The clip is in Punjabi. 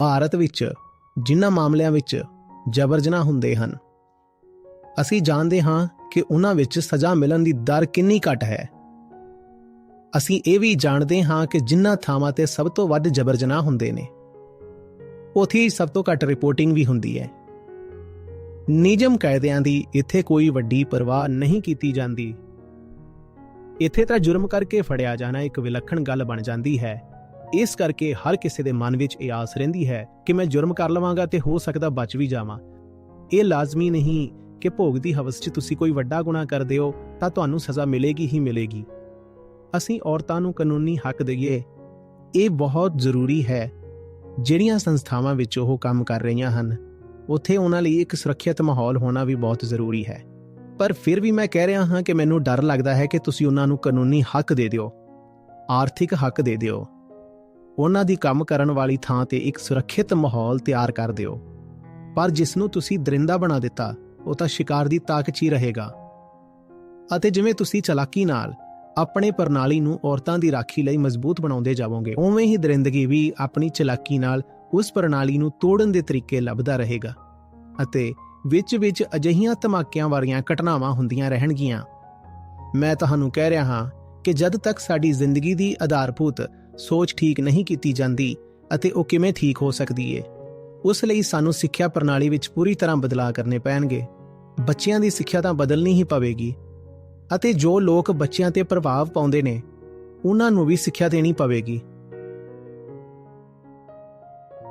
ਭਾਰਤ ਵਿੱਚ ਜਿਨ੍ਹਾਂ ਮਾਮਲਿਆਂ ਵਿੱਚ ਜਬਰ ਜਨਾਹ ਹੁੰਦੇ ਹਨ, ਅਸੀਂ ਜਾਣਦੇ ਹਾਂ ਕਿ ਉਹਨਾਂ ਵਿੱਚ ਸਜ਼ਾ ਮਿਲਣ ਦੀ ਦਰ ਕਿੰਨੀ ਘੱਟ ਹੈ। ਅਸੀਂ ਇਹ ਵੀ ਜਾਣਦੇ ਹਾਂ ਕਿ ਜਿਨ੍ਹਾਂ ਥਾਵਾਂ ਤੇ ਸਭ ਤੋਂ ਵੱਧ ਜਬਰ ਜਨਾਹ ਹੁੰਦੇ ਨੇ, ਉੱਥੇ ਸਭ ਤੋਂ ਘੱਟ ਰਿਪੋਰਟਿੰਗ ਵੀ ਹੁੰਦੀ ਹੈ। ਨਿਯਮ ਕਾਇਦਿਆਂ ਦੀ ਇੱਥੇ ਕੋਈ ਵੱਡੀ ਪਰਵਾਹ ਨਹੀਂ ਕੀਤੀ ਜਾਂਦੀ। ਇੱਥੇ ਤਾਂ ਜੁਰਮ ਕਰਕੇ ਫੜਿਆ ਜਾਣਾ ਇੱਕ ਵਿਲੱਖਣ ਗੱਲ ਬਣ ਜਾਂਦੀ ਹੈ। ਇਸ ਕਰਕੇ ਹਰ ਕਿਸੇ ਦੇ ਮਨ ਵਿੱਚ ਇਹ ਆਸ ਰਹਿੰਦੀ ਹੈ ਕਿ ਮੈਂ ਜੁਰਮ ਕਰ ਲਵਾਂਗਾ ਤੇ ਹੋ ਸਕਦਾ ਬਚ ਵੀ ਜਾਵਾਂ। ਇਹ ਲਾਜ਼ਮੀ ਨਹੀਂ ਕਿ ਭੋਗ ਦੀ ਹਵਸ 'ਚ ਤੁਸੀਂ ਕੋਈ ਵੱਡਾ ਗੁਨਾਹ ਕਰਦੇ ਹੋ, ਤਾਂ ਤੁਹਾਨੂੰ ਸਜ਼ਾ ਮਿਲੇਗੀ ਹੀ ਮਿਲੇਗੀ। ਅਸੀਂ ਔਰਤਾਂ ਨੂੰ ਕਾਨੂੰਨੀ ਹੱਕ ਦਈਏ। ਇਹ ਬਹੁਤ ਜ਼ਰੂਰੀ ਹੈ। ਜਿਹੜੀਆਂ ਸੰਸਥਾਵਾਂ ਵਿੱਚ ਉਹ ਕੰਮ ਕਰ ਰਹੀਆਂ ਹਨ, ਉੱਥੇ ਉਹਨਾਂ ਲਈ ਇੱਕ ਸੁਰੱਖਿਅਤ ਮਾਹੌਲ ਹੋਣਾ ਵੀ ਬਹੁਤ ਜ਼ਰੂਰੀ ਹੈ। ਪਰ ਫਿਰ ਵੀ ਮੈਂ ਕਹਿ ਰਿਹਾ ਹਾਂ ਕਿ ਮੈਨੂੰ ਡਰ ਲੱਗਦਾ ਹੈ ਕਿ ਤੁਸੀਂ ਉਹਨਾਂ ਨੂੰ ਕਾਨੂੰਨੀ ਹੱਕ ਦੇ ਦਿਓ। ਆਰਥਿਕ ਹੱਕ ਦੇ ਦਿਓ। ਉਹਨਾਂ ਦੀ ਕੰਮ ਕਰਨ ਵਾਲੀ ਥਾਂ ਤੇ ਇੱਕ ਸੁਰੱਖਿਅਤ ਮਾਹੌਲ ਤਿਆਰ ਕਰ ਦਿਓ। ਪਰ ਜਿਸ ਨੂੰ ਤੁਸੀਂ ਦਰਿੰਦਾ ਬਣਾ ਦਿੱਤਾ, ਉਹ ਤਾਂ ਸ਼ਿਕਾਰ ਦੀ ਤਾਕਤ ਹੀ ਰਹੇਗਾ। ਅਤੇ ਜਿਵੇਂ ਤੁਸੀਂ ਚਲਾਕੀ ਨਾਲ ਆਪਣੇ ਪ੍ਰਣਾਲੀ ਨੂੰ ਔਰਤਾਂ ਦੀ ਰਾਖੀ ਲਈ ਮਜ਼ਬੂਤ ਬਣਾਉਂਦੇ ਜਾਵੋਗੇ, ਉਵੇਂ ਹੀ ਦਰਿੰਦਗੀ ਵੀ ਆਪਣੀ ਚਲਾਕੀ ਨਾਲ ਉਸ ਪ੍ਰਣਾਲੀ ਨੂੰ ਤੋੜਨ ਦੇ ਤਰੀਕੇ ਲੱਭਦਾ ਰਹੇਗਾ। ਅਤੇ ਵਿੱਚ-ਵਿੱਚ ਅਜਿਹੀਆਂ ਧਮਾਕਿਆਂ ਵਾਲੀਆਂ ਘਟਨਾਵਾਂ ਹੁੰਦੀਆਂ ਰਹਿਣਗੀਆਂ। ਮੈਂ ਤੁਹਾਨੂੰ ਕਹਿ ਰਿਹਾ ਹਾਂ ਕਿ ਜਦ ਤੱਕ ਸਾਡੀ ਜ਼ਿੰਦਗੀ ਦੀ ਆਧਾਰਭੂਤ ਸੋਚ ਠੀਕ ਨਹੀਂ ਕੀਤੀ ਜਾਂਦੀ ਅਤੇ ਉਹ ਕਿਵੇਂ ਠੀਕ ਹੋ ਸਕਦੀ ਏ? ਉਸ ਲਈ ਸਾਨੂੰ ਸਿੱਖਿਆ ਪ੍ਰਣਾਲੀ ਵਿੱਚ ਪੂਰੀ ਤਰ੍ਹਾਂ ਬਦਲਾਅ ਕਰਨੇ ਪੈਣਗੇ। ਬੱਚਿਆਂ ਦੀ ਸਿੱਖਿਆ ਤਾਂ ਬਦਲਣੀ ਹੀ ਪਵੇਗੀ। ਅਤੇ ਜੋ ਲੋਕ ਬੱਚਿਆਂ ਤੇ ਪ੍ਰਭਾਵ ਪਾਉਂਦੇ ਨੇ, ਉਹਨਾਂ ਨੂੰ ਵੀ ਸਿੱਖਿਆ ਦੇਣੀ ਪਵੇਗੀ।